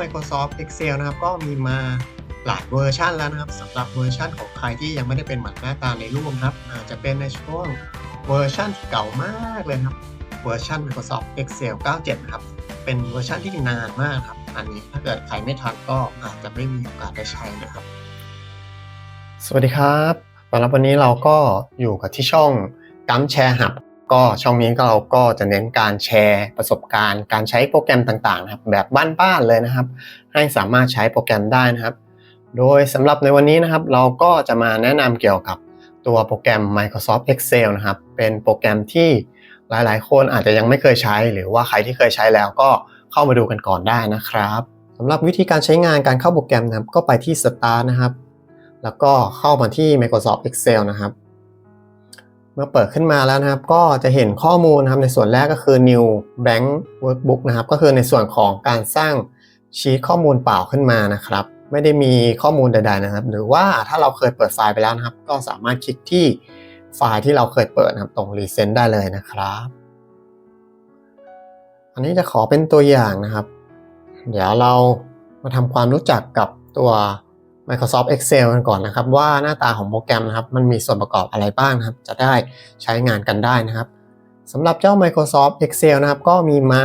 Microsoft Excel นะครับก็มีมาหลายเวอร์ชันแล้วนะครับสำหรับเวอร์ชันของใครที่ยังไม่ได้เป็นหมือนหน้าตาในรูปนะครับอาจจะเป็นในช่วงเวอร์ชันที่เก่ามากเลยครับเวอร์ชัน Microsoft Excel 9.7 นะครับ เป็นเวอร์ชันที่นานมากครับ อันนี้ถ้าเกิดใครไม่ทันก็อาจจะไม่มีโอกาสได้ใช้นะครับ สวัสดีครับสำหรับวันนี้เราก็อยู่กับที่ช่องกัมแชร์หับ ก็ช่องนี้ก็เราก็จะเน้นการแชร์ประสบการณ์ การใช้โปรแกรมต่างๆนะครับแบบบ้านๆเลยนะครับ ให้สามารถใช้โปรแกรมได้นะครับ โดยสำหรับในวันนี้นะครับ เราก็จะมาแนะนำเกี่ยวกับตัวโปรแกรม Microsoft Excel นะครับ เป็นโปรแกรมที่หลายๆ คนอาจจะยังไม่เคยใช้ หรือว่าใครที่เคยใช้แล้วก็เข้ามาดูกันก่อนได้นะครับสำหรับวิธีการใช้งานการเข้าโปรแกรมนะครับ ก็ไปที่ Start นะครับ แล้วก็เข้ามาที่ Microsoft Excel นะครับ เมื่อเปิดขึ้นมาแล้วนะครับ ก็จะเห็นข้อมูลนะครับในส่วนแรกก็คือ New Blank Workbook นะครับ ก็คือในส่วนของการสร้างชีตข้อมูลเปล่าขึ้นมานะครับ ไม่ได้มีข้อมูลใดๆนะครับ หรือว่าถ้าเราเคยเปิดไฟล์ไปแล้วนะครับ ก็สามารถคลิกที่ไฟล์ที่เราเคยเปิดนะครับตรง Recent ได้เลยนะครับ อันนี้จะขอเป็นตัวอย่างนะครับ เดี๋ยวเรามาทำความรู้จักกับตัว Microsoft Excel กันก่อนนะครับ ว่าหน้าตาของโปรแกรมนะครับ มันมีส่วนประกอบอะไรบ้างนะครับ จะได้ใช้งานกันได้นะครับสำหรับเจ้า Microsoft Excel นะครับ ก็มีมา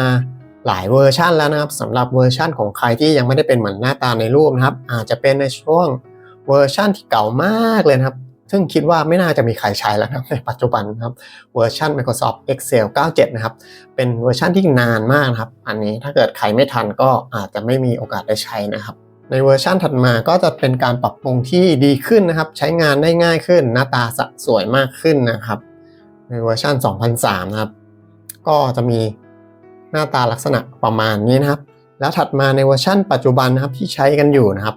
หลายเวอร์ชันแล้วนะครับสำหรับเวอร์ชันของใครที่ยังไม่ได้เป็นเหมือนหน้าตาในรูปนะครับ อาจจะเป็นในช่วงเวอร์ชันที่เก่ามากเลยนะครับ ซึ่งคิดว่าไม่น่าจะมีใครใช้แล้วนะครับในปัจจุบันนะครับเวอร์ชัน Microsoft Excel 9.7 นะครับ เป็นเวอร์ชันที่นานมากนะครับ อันนี้ถ้าเกิดใครไม่ทันก็อาจจะไม่มีโอกาสได้ใช้นะครับ ในเวอร์ชันถัดมาก็จะเป็นการปรับปรุงที่ดีขึ้นนะครับ ใช้งานได้ง่ายขึ้น หน้าตาสะสวยมากขึ้นนะครับ ในเวอร์ชัน2003 นะครับ ก็จะมีหน้าตาลักษณะประมาณนี้นะครับ แล้วถัดมาในเวอร์ชันปัจจุบันนะครับที่ใช้กันอยู่นะครับ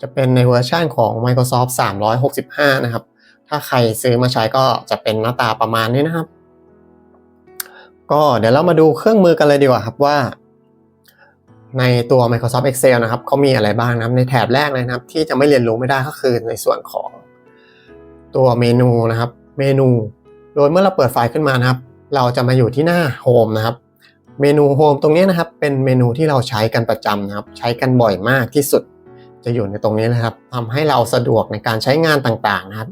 จะเป็นในเวอร์ชันของ Microsoft 365 นะครับ ถ้าใครซื้อมาใช้ก็จะเป็นหน้าตาประมาณนี้นะครับ ก็เดี๋ยวเรามาดูเครื่องมือกันเลยดีกว่าครับว่า ในตัว Microsoft Excel นะครับเขามีอะไรบ้างนะครับในแถบแรกเลยนะครับ ที่จะไม่เรียนรู้ไม่ได้ก็คือในส่วนของตัวเมนูนะครับ เมนู โดยเมื่อเราเปิดไฟล์ขึ้นมานะครับ เราจะมาอยู่ที่หน้า Home นะครับ เมนู Home ตรงนี้นะครับ เป็นเมนูที่เราใช้กันประจำนะครับ ใช้กันบ่อยมากที่สุด จะอยู่ในตรงนี้นะครับทำให้เราสะดวกในการใช้งานต่างๆนะครับ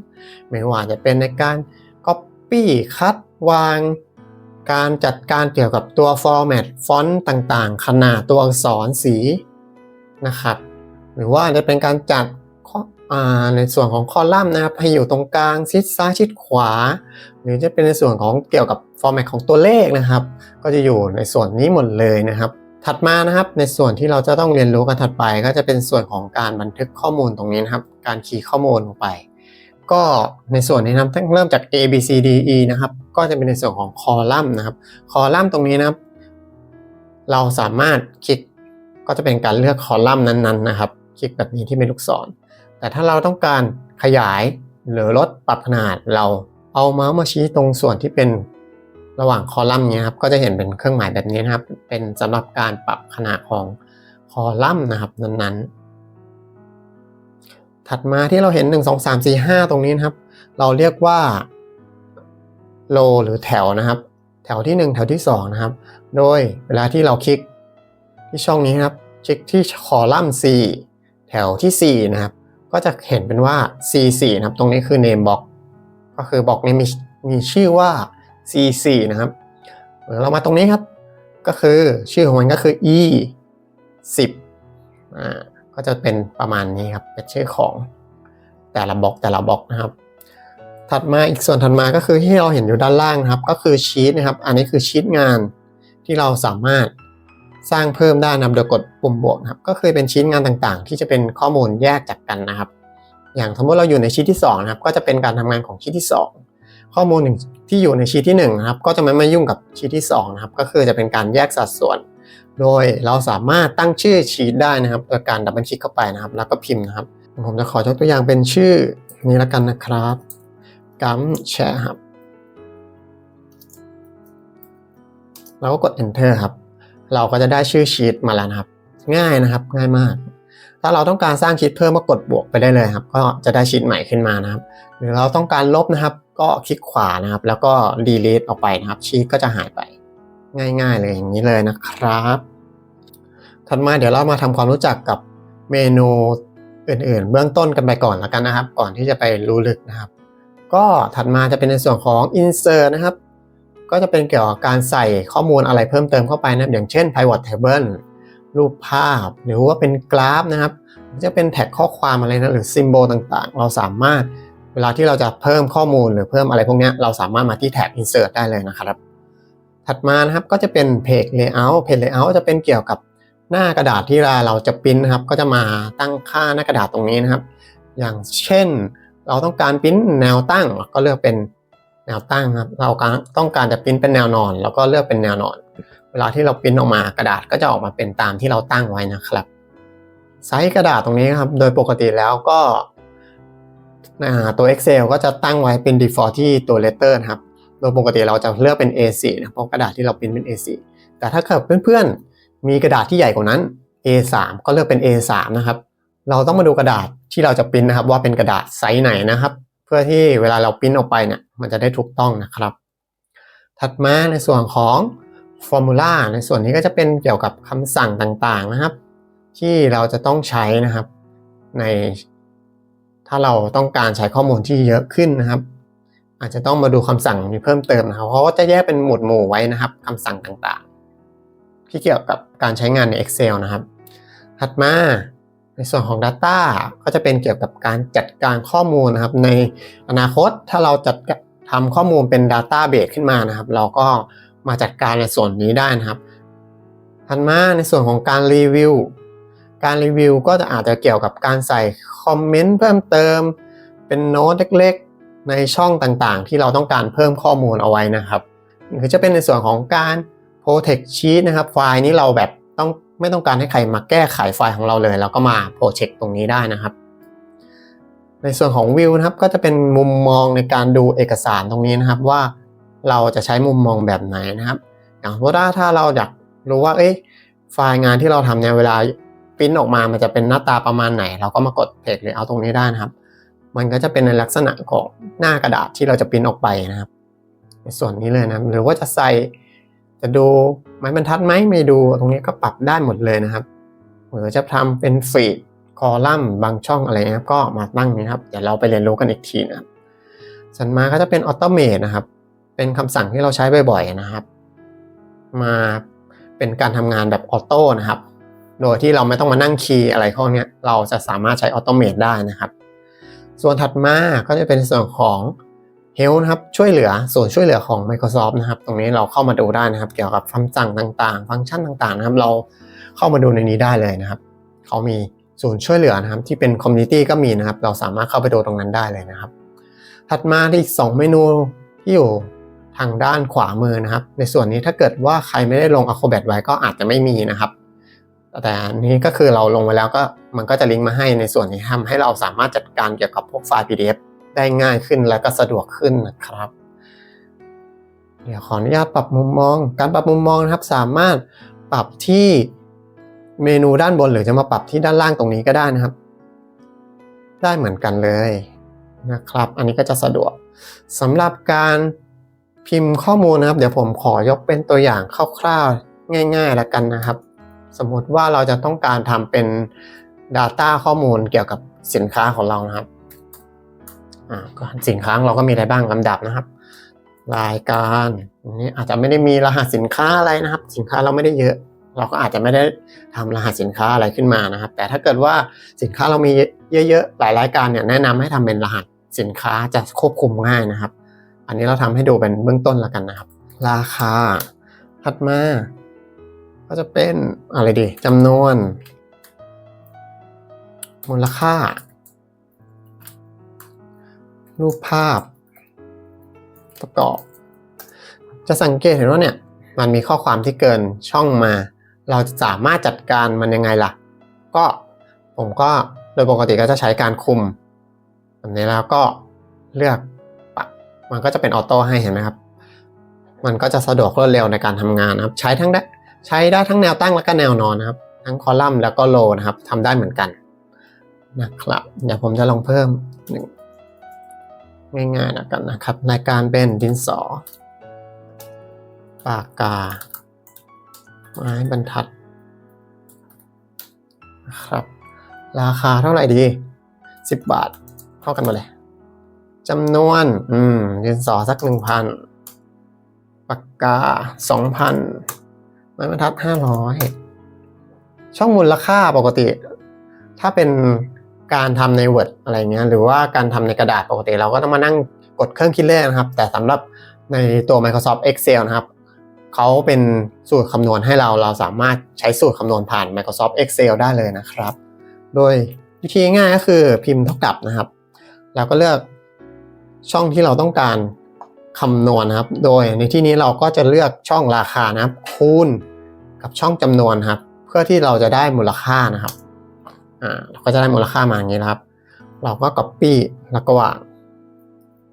ไม่ว่าจะเป็นในการ Copy คัดวาง การจัดการเกี่ยวกับตัว format ฟอนต์ต่างๆ ขนาดตัวอักษรสีนะครับ หรือว่าจะเป็นการจัดในส่วนของคอลัมน์นะครับ ให้อยู่ตรงกลางชิดซ้ายชิดขวา หรือจะเป็นในส่วนของเกี่ยวกับ format ของตัวเลขนะครับ ก็จะอยู่ในส่วนนี้หมดเลยนะครับ ถัดมานะครับในส่วนที่เราจะต้องเรียนรู้กันถัดไป ก็จะเป็นส่วนของการบันทึกข้อมูลตรงนี้นะครับ การคีย์ข้อมูลลงไป ก็ในส่วนนี้นะครับเริ่มจาก A B C D E นะครับ ก็จะเป็นในส่วนของคอลัมน์นะครับ คอลัมน์ตรงนี้นะครับ เราสามารถคลิกก็จะเป็นการเลือกคอลัมน์นั้นๆนะครับ คลิกแบบนี้ที่เป็นลูกศร แต่ถ้าเราต้องการขยายหรือลดปรับขนาดเราเอาเมาส์มาชี้ตรงส่วนที่เป็นระหว่างคอลัมน์นี้ครับก็จะเห็นเป็นเครื่องหมายแบบนี้นะครับ เป็นสำหรับการปรับขนาดของคอลัมน์นะครับนั้นๆ ถัดมาที่เราเห็น 1 2 3 4 5 ตรงนี้นะครับ เราเรียกว่าโลหรือแถวนะครับ แถวที่ 1 แถวที่ 2 นะครับ โดยเวลาที่เราคลิกที่ช่องนี้นครับ คลิกที่คอลัมน์ C แถวที่ 4 นะครับ ก็จะเห็นเป็นว่า C4 นะครับ ตรงนี้คือ name box ก็คือบอกนี้มีมีชื่อว่า C4 นะครับเดี๋ยวเรามาตรงนี้ครับ ก็คือชื่อของมันก็คือ E 10อ่า ก็จะเป็นประมาณนี้ครับเป็นชื่อของแต่ละบล็อกแต่ละบล็อกนะครับ ถัดมาอีกส่วนถัดมาก็คือที่เราเห็นอยู่ด้านล่างนะครับ ก็คือชีตนะครับ อันนี้คือชีตงานที่เราสามารถสร้างเพิ่มได้นำโดยกดปุ่มบวกนะครับ ก็คือเป็นชีตงานต่างๆ ที่จะเป็นข้อมูลแยกจากกันนะครับ อย่างสมมติเราอยู่ในชีตที่2นะครับ ก็จะเป็นการทำงานของชีตที่ 2 ข้อมูลหนึ่งที่อยู่ในชีตที่1นะครับ ก็จะไม่มายุ่งกับชีตที่2นะครับ ก็คือจะเป็นการแยกสัดส่วน โดยเราสามารถตั้งชื่อชีตได้นะครับโดยการดับเบิลคลิกเข้าไปนะครับ แล้วก็พิมพ์นะครับ ผมจะขอยกตัวอย่างเป็นชื่อนี้ล้วกันนะครับกัมแชร์ครับเราก็กด enter ครับ เราก็จะได้ชื่อชีตมาแล้วนะครับ ง่ายนะครับง่ายมาก ถ้าเราต้องการสร้างชีตเพิ่มก็กดบวกไปได้เลยครับ ก็จะได้ชีตใหม่ขึ้นมานะครับ หรือเราต้องการลบนะครับ ก็คลิกขวานะครับ แล้วก็ delete ออกไปนะครับชีตก็จะหายไป ง่ายๆเลยอย่างนี้เลยนะครับถัดมาเดี๋ยวเรามาทำความรู้จักกับเมนูอื่นๆ เบื้องต้นกันไปก่อนแล้วกันนะครับ ก่อนที่จะไปรู้ลึกนะครับ ก็ถัดมาจะเป็นในส่วนของ insert นะครับ ก็จะเป็นเกี่ยวกับการใส่ข้อมูลอะไรเพิ่มเติมเข้าไปนะอย่างเช่น pivot table รูปภาพ หรือว่าเป็นกราฟนะครับ จะเป็นแท็กข้อความอะไรนะหรือซิมโบลต่างๆ เราสามารถเวลาที่เราจะเพิ่มข้อมูลหรือเพิ่มอะไรพวกนี้เราสามารถมาที่แท็บ insert ได้เลยนะครับ ถัดมานะครับก็จะเป็น page layout page layout จะเป็นเกี่ยวกับหน้ากระดาษที่เราจะปริ้นนะครับ ก็จะมาตั้งค่าหน้ากระดาษตรงนี้นะครับ อย่างเช่น เราต้องการปริ้นแนวตั้งก็เลือกเป็นแนวตั้งครับ เราต้องการจะปริ้นเป็นแนวนอนเราก็เลือกเป็นแนวนอน เวลาที่เราปริ้นออกมากระดาษก็จะออกมาเป็นตามที่เราตั้งไว้นะครับไซส์กระดาษตรงนี้ครับ โดยปกติแล้วก็ตัว Excel ก็จะตั้งไว้เป็น default ที่ตัว letter ครับ โดยปกติเราจะเลือกเป็น A4 นะเพราะกระดาษที่เราปริ้นเป็น A4 แต่ถ้าเกิดเพื่อนๆ มีกระดาษที่ใหญ่กว่านั้น A3 ก็เลือกเป็น A3 นะครับ เราต้องมาดูกระดาษที่เราจะปริ้นนะครับ ว่าเป็นกระดาษไซส์ไหนนะครับ เพื่อที่เวลาเราปริ้นออกไปเนี่ยมันจะได้ถูกต้องนะครับ ถัดมาในส่วนของ formula ในส่วนนี้ก็จะเป็นเกี่ยวกับคำสั่งต่างๆนะครับ ที่เราจะต้องใช้นะครับใน ถ้าเราต้องการใช้ข้อมูลที่เยอะขึ้นนะครับ อาจจะต้องมาดูคำสั่งนี้เพิ่มเติมนะครับ เพราะว่าจะแยกเป็นหมวดหมู่ไว้นะครับคำสั่งต่างๆ ที่เกี่ยวกับการใช้งานใน Excel นะครับ ถัดมาในส่วนของ Data ก็จะเป็นเกี่ยวกับการจัดการข้อมูลนะครับ ในอนาคตถ้าเราจัดทำข้อมูลเป็น Database ขึ้นมานะครับ เราก็มาจัดการในส่วนนี้ได้นะครับ ถัดมาในส่วนของการรีวิว การรีวิวก็จะอาจจะเกี่ยวกับการใส่คอมเมนต์เพิ่มเติม เป็นโน้ตเล็กๆ ในช่องต่างๆ ที่เราต้องการเพิ่มข้อมูลเอาไว้นะครับหรือจะเป็นในส่วนของการ protect sheet นะครับไฟล์นี้เราแบบต้องไม่ต้องการให้ใครมาแก้ไขไฟล์ของเราเลยเราก็มา protect ตรงนี้ได้นะครับ ในส่วนของ view นะครับก็จะเป็นมุมมองในการดูเอกสารตรงนี้นะครับว่าเราจะใช้มุมมองแบบไหนนะครับ อย่างว่าถ้าเราอยากรู้ว่าเอ้ยไฟล์งานที่เราทำเนี่ยเวลาปริ้นออกมามันจะเป็นหน้าตาประมาณไหน เราก็มากดเพจหรือเอาตรงนี้ได้นะครับ มันก็จะเป็นในลักษณะของหน้ากระดาษที่เราจะปริ้นออกไปนะครับ ในส่วนนี้เลยนะหรือว่าจะใส่จะดูไม้บรรทัดไหมไม่ดูตรงนี้ก็ปรับได้หมดเลยนะครับหรือจะทำเป็นฟีดคอลัมน์บางช่องอะไรนะครับก็มาตั้งนี้ครับเดี๋ยวเราไปเรียนรู้กันอีกทีนะครับสันมาก็จะเป็นออโตเมตนะครับ เป็นคำสั่งที่เราใช้บ่อยๆนะครับ มาเป็นการทำงานแบบออโต้นะครับ โดยที่เราไม่ต้องมานั่งคีย์อะไรพวกนี้เราจะสามารถใช้ออโตเมตได้นะครับ ส่วนถัดมาก็จะเป็นส่วนของ Help นะครับช่วยเหลือส่วนช่วยเหลือของ Microsoft นะครับ ตรงนี้เราเข้ามาดูได้นะครับ เกี่ยวกับคำสั่งต่างๆ ฟังก์ชันต่างๆ นะครับ เราเข้ามาดูในนี้ได้เลยนะครับเขามีศูนย์ช่วยเหลือนะครับ ที่เป็นคอมมูนิตี้ก็มีนะครับ เราสามารถเข้าไปดูตรงนั้นได้เลยนะครับ ถัดมาที่อีก 2 เมนูที่อยู่ทางด้านขวามือนะครับ ในส่วนนี้ถ้าเกิดว่าใครไม่ได้ลง Acrobat ไว้ก็อาจจะไม่มีนะครับ แต่นี้ก็คือเราลงไว้แล้วก็มันก็จะลิงก์มาให้ในส่วนที่ทำให้เราสามารถจัดการเกี่ยวกับพวกไฟล์ PDF ได้ง่ายขึ้นและก็สะดวกขึ้นนะครับ เดี๋ยวขออนุญาตปรับมุมมอง การปรับมุมมองนะครับสามารถปรับที่เมนูด้านบนหรือจะมาปรับที่ด้านล่างตรงนี้ก็ได้นะครับ ได้เหมือนกันเลยนะครับ อันนี้ก็จะสะดวกสำหรับการพิมพ์ข้อมูลนะครับ เดี๋ยวผมขอยกเป็นตัวอย่างคร่าวๆ ง่าย ๆ แล้วกันนะครับ สมมติว่าเราจะต้องการทำเป็น Data ข้อมูลเกี่ยวกับสินค้าของเรานะครับสินค้าเราก็มีอะไรบ้างลำดับนะครับ รายการนี้อาจจะไม่ได้มีรหัสสินค้าอะไรนะครับ สินค้าเราไม่ได้เยอะ เราก็อาจจะไม่ได้ทำรหัสสินค้าอะไรขึ้นมานะครับ แต่ถ้าเกิดว่าสินค้าเรามีเยอะๆหลายรายการเนี่ยแนะนำให้ทำเป็นรหัสสินค้าจะควบคุมง่ายนะครับ อันนี้เราทำให้ดูเป็นเบื้องต้นแล้วกันนะครับ ราคาถัดมา ก็จะเป็นอะไรดีจำนวน มูลค่า รูปภาพ ประกอบ จะสังเกตเห็นว่าเนี่ยมันมีข้อความที่เกินช่องมา เราจะสามารถจัดการมันยังไงล่ะ ก็ผมก็โดยปกติก็จะใช้การคุมแบบนี้แล้วก็เลือกปรับมันก็จะเป็นออโต้ให้เห็นไหมครับ มันก็จะสะดวกรวดเร็วในการทำงานนะครับ ใช้ทั้งได้ ใช้ได้ทั้งแนวตั้งและก็แนวนอนนะครับ ทั้งคอลัมน์แล้วก็โลนะครับทำได้เหมือนกันนะครับ เดี๋ยวผมจะลองเพิ่มหนึ่งง่ายๆแล้วกันนะครับ ในการเป็นดินสอ ปากกา ไม้บรรทัดนะครับ ราคาเท่าไหร่ดี 10 บาทเท่ากันมดเลยจำนวน อืมดินสอสัก 1,000ปากกา 2,000 ไม้บรรทัด500ช่องมูลค่าปกติ ถ้าเป็นการทำใน Word อะไรเงี้ยหรือว่าการทำในกระดาษปกติ เราก็ต้องมานั่งกดเครื่องคิดเลขนะครับ แต่สำหรับในตัว Microsoft Excel นะครับเขาเป็นสูตรคำนวณให้เราเราสามารถใช้สูตรคำนวณผ่าน Microsoft Excel ได้เลยนะครับ โดยวิธีง่ายก็คือพิมพ์เท่ากับนะครับ แล้วก็เลือกช่องที่เราต้องการ คำนวณครับ โดยในที่นี้เราก็จะเลือกช่องราคานะครับ คูณกับช่องจำนวนครับ เพื่อที่เราจะได้มูลค่านะครับอ่าเราก็จะได้มูลค่ามาอย่างนี้นครับ เราก็ copy แล้วก็วาง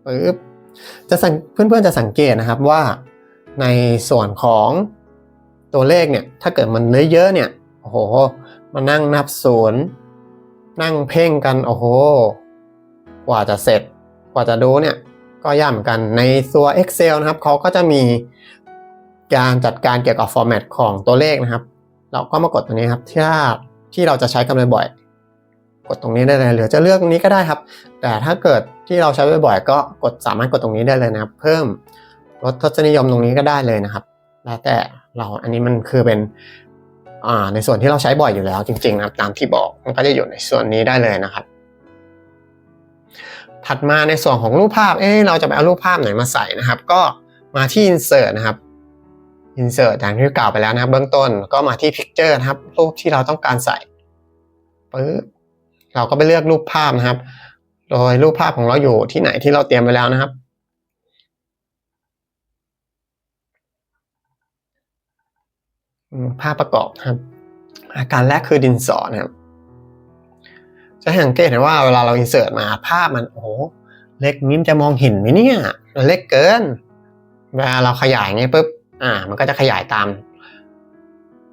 ปึ๊บจะสังเพื่อนๆจะสังเกตนะครับว่าในส่วนของตัวเลขเนี่ยถ้าเกิดมันเยอะๆเนี่ยโอ้โหมานั่งนับศูนย์นั่งเพ่งกันโอ้โหกว่าจะเสร็จกว่าจะดูเนี่ย ก็ยากเหมือนกันในตัว Excel นะครับเขาก็จะมีการจัดการเกี่ยวกับฟอร์แมตของตัวเลขนะครับ เราก็มากดตรงนี้ครับที่ที่เราจะใช้กันบ่อยๆกดตรงนี้ได้เลยหรือจะเลือกตรงนี้ก็ได้ครับ แต่ถ้าเกิดที่เราใช้บ่อยๆก็กดสามารถกดตรงนี้ได้เลยนะครับ เพิ่มลดทศนิยมตรงนี้ก็ได้เลยนะครับ แล้วแต่เราอันนี้มันคือเป็นในส่วนที่เราใช้บ่อยอยู่แล้วจริงๆนะครับตามที่บอกมันก็จะอยู่ในส่วนนี้ได้เลยนะครับ ถัดมาในส่วนของรูปภาพ เอ๊เราจะไปเอารูปภาพไหนมาใส่นะครับ ก็มาที่ insert นะครับ insert อย่างที่กล่าวไปแล้วนะครับ เบื้องต้นก็มาที่ picture นะครับ รูปที่เราต้องการใส่ปึ๊บเราก็ไปเลือกรูปภาพนะครับ โดยรูปภาพของเราอยู่ที่ไหนที่เราเตรียมไว้แล้วนะครับ ภาพประกอบครับ อาการแรกคือดินสอนะครับ จะสังเกตเห็นว่าเวลาเราอินเสิร์ตมาภาพมันโอ้เล็กนิ้มจะมองเห็นไหมเนี่ยเล็กเกิน เวลาเราขยายเงี้ยปุ๊บอ่า มันก็จะขยายตาม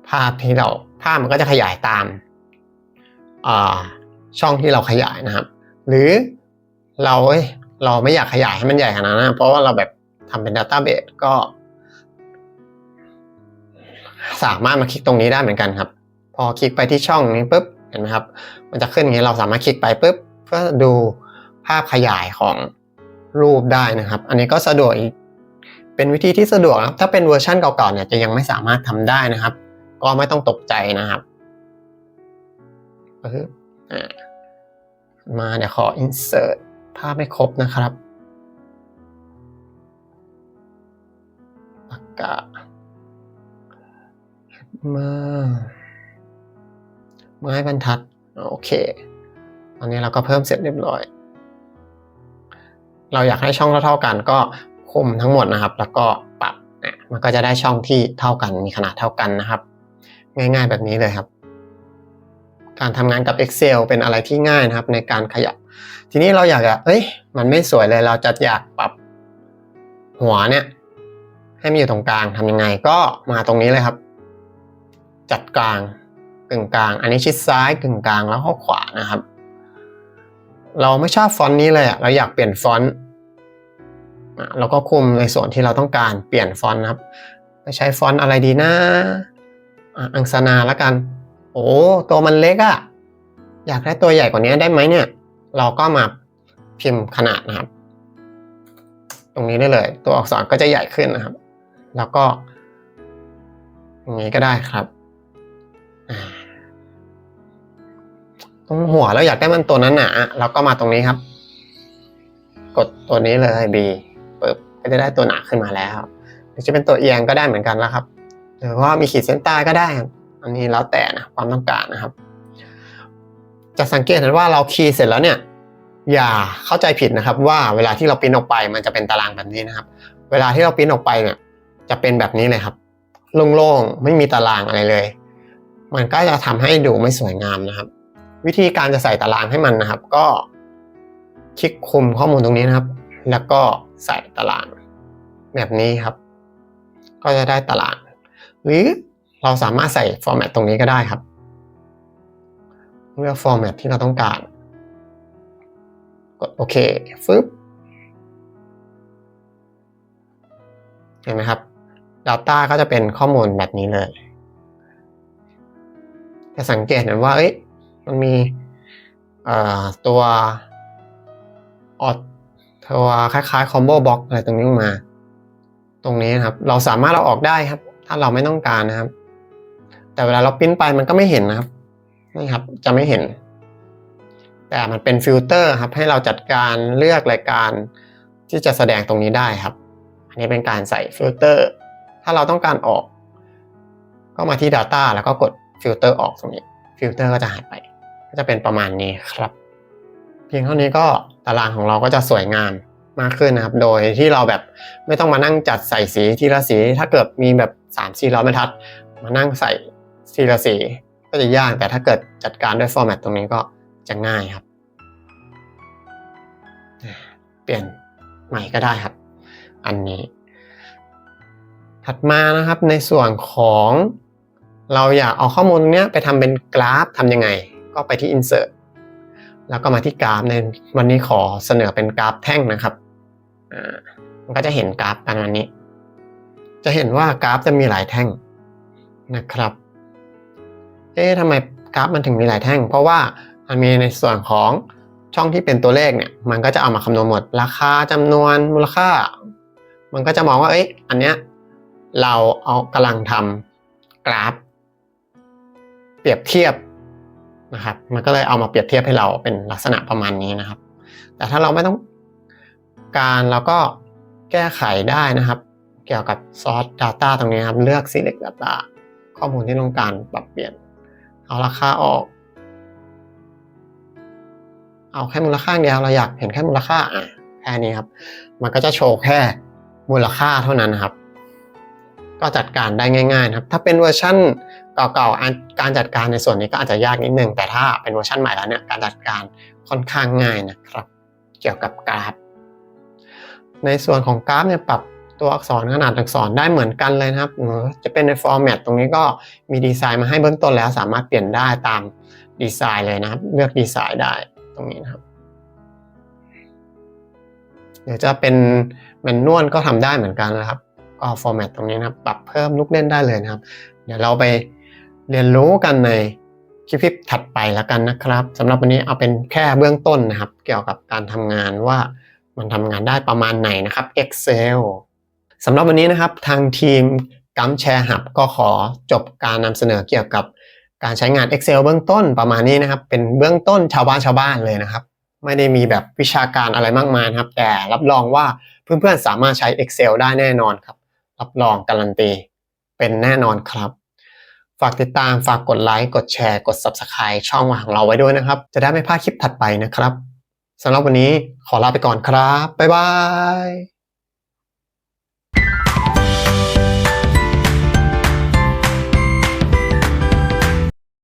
ภาพที่เราภาพมันก็จะขยายตามอ่าช่องที่เราขยายนะครับ หรือเราเอ้ยเราไม่อยากขยายให้มันใหญ่ขนาดนั้นเพราะว่าเราแบบทำเป็นดัตต้าเบสก็ สามารถมาคลิกตรงนี้ได้เหมือนกันครับ พอคลิกไปที่ช่องนี้ปุ๊บ เห็นไหมครับ มันจะขึ้นอย่างนี้เราสามารถคลิกไปปุ๊บเพื่อดูภาพขยายของรูปได้นะครับ อันนี้ก็สะดวกอีกเป็นวิธีที่สะดวกครับ ถ้าเป็นเวอร์ชันเก่าๆเนี่ยจะยังไม่สามารถทำได้นะครับ ก็ไม่ต้องตกใจนะครับปึ๊บมาเดี๋ยวขอ insert ภาพไม่ครบนะครับปากกามา ไม้บรรทัดโอเคตอนนี้เราก็เพิ่มเสร็จเรียบร้อย เราอยากให้ช่องเท่าๆกันก็คุมทั้งหมดนะครับ แล้วก็ปรับเนี่ยมันก็จะได้ช่องที่เท่ากันมีขนาดเท่ากันนะครับ ง่ายๆแบบนี้เลยครับ การทำงานกับ Excel เป็นอะไรที่ง่ายนะครับ ในการขยับ ทีนี้เราอยากจะเอ้ยมันไม่สวยเลยเราจะอยากปรับหัวเนี่ย ให้มันอยู่ตรงกลางทำยังไงก็มาตรงนี้เลยครับ จัดกลาง กึ่งกลาง อันนี้ชิดซ้ายกึ่งกลางแล้วก็ขวานะครับ เราไม่ชอบฟอนต์นี้เลยอะเราอยากเปลี่ยนฟอนต์เราก็คุมในส่วนที่เราต้องการเปลี่ยนฟอนต์นะครับไปใช้ฟอนต์อะไรดีนะอังสนาล้วกัน โอ้ตัวมันเล็กอะอยากได้ตัวใหญ่กว่านี้ได้ไหมเนี่ย เราก็มาพิมพ์ขนาดนะครับ ตรงนี้ได้เลย ตัวอักษรก็จะใหญ่ขึ้นนะครับ แล้วก็อย่างนี้ก็ได้ครับ ตรงหัวเราอยากได้มันตัวนั้นหนาเราก็มาตรงนี้ครับ กดตัวนี้เลย B ปึ๊บก็จะได้ตัวหนาขึ้นมาแล้วหรือจะเป็นตัวเอียงก็ได้เหมือนกันแล้วครับ หรือว่ามีขีดเส้นใต้ก็ได้ครับอันนี้แล้วแต่นะความต้องการนะครับ จะสังเกตเห็นว่าเราคีย์เสร็จแล้วเนี่ย อย่าเข้าใจผิดนะครับ ว่าเวลาที่เราปิ้นออกไปมันจะเป็นตารางแบบนี้นะครับ เวลาที่เราปิ้นออกไปเนี่ย จะเป็นแบบนี้เลยครับโล่งๆไม่มีตารางอะไรเลย มันก็จะทำให้ดูไม่สวยงามนะครับ วิธีการจะใส่ตารางให้มันนะครับ ก็คลิกคุมข้อมูลตรงนี้นะครับ แล้วก็ใส่ตารางแบบนี้ครับ ก็จะได้ตาราง หรือเราสามารถใส่ฟอร์แมตตรงนี้ก็ได้ครับเลือกฟอร์แมตที่เราต้องการ กดโอเคฟึบเห็นไหมครับ Data ก็จะเป็นข้อมูลแบบนี้เลย จะสังเกตเห็นว่าเอ้ย มันมีตัวออดตัวคล้ายๆคอมโบบ็อกอะไรตรงนี้มา ตรงนี้นะครับ เราสามารถเราออกได้ครับ ถ้าเราไม่ต้องการนะครับ แต่เวลาเราปริ้นไปมันก็ไม่เห็นนะครับนี่ครับจะไม่เห็น แต่มันเป็นฟิลเตอร์ครับ ให้เราจัดการเลือกรายการที่จะแสดงตรงนี้ได้ครับ อันนี้เป็นการใส่ฟิลเตอร์ ถ้าเราต้องการออก ก็มาที่ Data แล้วก็กดฟิลเตอร์ออกตรงนี้ ฟิลเตอร์ก็จะหายไป ก็จะเป็นประมาณนี้ครับ เพียงเท่านี้ก็ตารางของเราก็จะสวยงามมากขึ้นนะครับ โดยที่เราแบบไม่ต้องมานั่งจัดใส่สีทีละสี ถ้าเกิดมีแบบ3 4 0 0บรรทัด มานั่งใส่ทีละสีก็จะยาก แต่ถ้าเกิดจัดการด้วยฟอร์แมตตรงนี้ก็จะง่ายครับ เปลี่ยนใหม่ก็ได้ครับ อันนี้ ถัดมานะครับในส่วนของเราอยากเอาข้อมูลเนี้ยไปทำเป็นกราฟทำยังไง ก็ไปที่ insert แล้วก็มาที่กราฟในวันนี้ขอเสนอเป็นกราฟแท่งนะครับอ่ามันก็จะเห็นกราฟกันวันนี้ จะเห็นว่ากราฟจะมีหลายแท่งนะครับ เอ๊ะทำไมกราฟมันถึงมีหลายแท่ง เพราะว่ามันมีในส่วนของช่องที่เป็นตัวเลขเนี่ยมันก็จะเอามาคำนวณหมด ราคาจำนวนมูลค่า มันก็จะมองว่าเอ้ยอันเนี้ยเราเอากำลังทำกราฟ เปรียบเทียบ นะครับ มันก็เลยเอามาเปรียบเทียบให้เราเป็นลักษณะประมาณนี้นะครับ แต่ถ้าเราไม่ต้องการเราก็แก้ไขได้นะครับ เกี่ยวกับ source data ตรงนี้ครับ เลือก select data ข้อมูลที่ต้องการปรับเปลี่ยน เอาราคาออก เอาแค่มูลค่าเดียวเราอยากเห็นแค่มูลค่าอะแค่นี้ครับ มันก็จะโชว์แค่มูลค่าเท่านั้นนะครับ ก็จัดการได้ง่าย ๆ ครับ ถ้าเป็นเวอร์ชั่น เก่าๆการจัดการในส่วนนี้ก็อาจจะยากนิดนึงแต่ถ้าเป็นเวอร์ชันใหม่แล้วเนี่ยการจัดการค่อนข้างง่ายนะครับ เกี่ยวกับกราฟ ในส่วนของกราฟเนี่ยปรับตัวอักษรขนาดอักษรได้เหมือนกันเลยนะครับ จะเป็นในฟอร์แมตตรงนี้ก็มีดีไซน์มาให้เบื้องต้นแล้ว สามารถเปลี่ยนได้ตามดีไซน์เลยนะครับ เลือกดีไซน์ได้ตรงนี้นะครับหรือจะเป็นแมนนวลก็ทำได้เหมือนกันนะครับก็ฟอร์แมตตรงนี้นะครับ ปรับเพิ่มลูกเล่นได้เลยนะครับ เดี๋ยวเราไป เรียนรู้กันในคลิปถัดไปแล้วกันนะครับสำหรับวันนี้เอาเป็นแค่เบื้องต้นนะครับ เกี่ยวกับการทำงานว่ามันทำงานได้ประมาณไหนนะครับ Excel สำหรับวันนี้นะครับทางทีมกัมแชร์หับก็ขอจบการนำเสนอเกี่ยวกับการใช้งาน Excel เบื้องต้นประมาณนี้นะครับ เป็นเบื้องต้นชาวบ้านชาวบ้านเลยนะครับ ไม่ได้มีแบบวิชาการอะไรมากมายนะครับ แต่รับรองว่าเพื่อนๆสามารถใช้ Excel ได้แน่นอนครับ รับรองการันตีเป็นแน่นอนครับ ฝากติดตามฝากกดไลค์กดแชร์กด Subscribe ช่องของเราไว้ด้วยนะครับ จะได้ไม่พลาดคลิปถัดไปนะครับสำหรับวันนี้ขอลาไปก่อนครับ บ๊ายบาย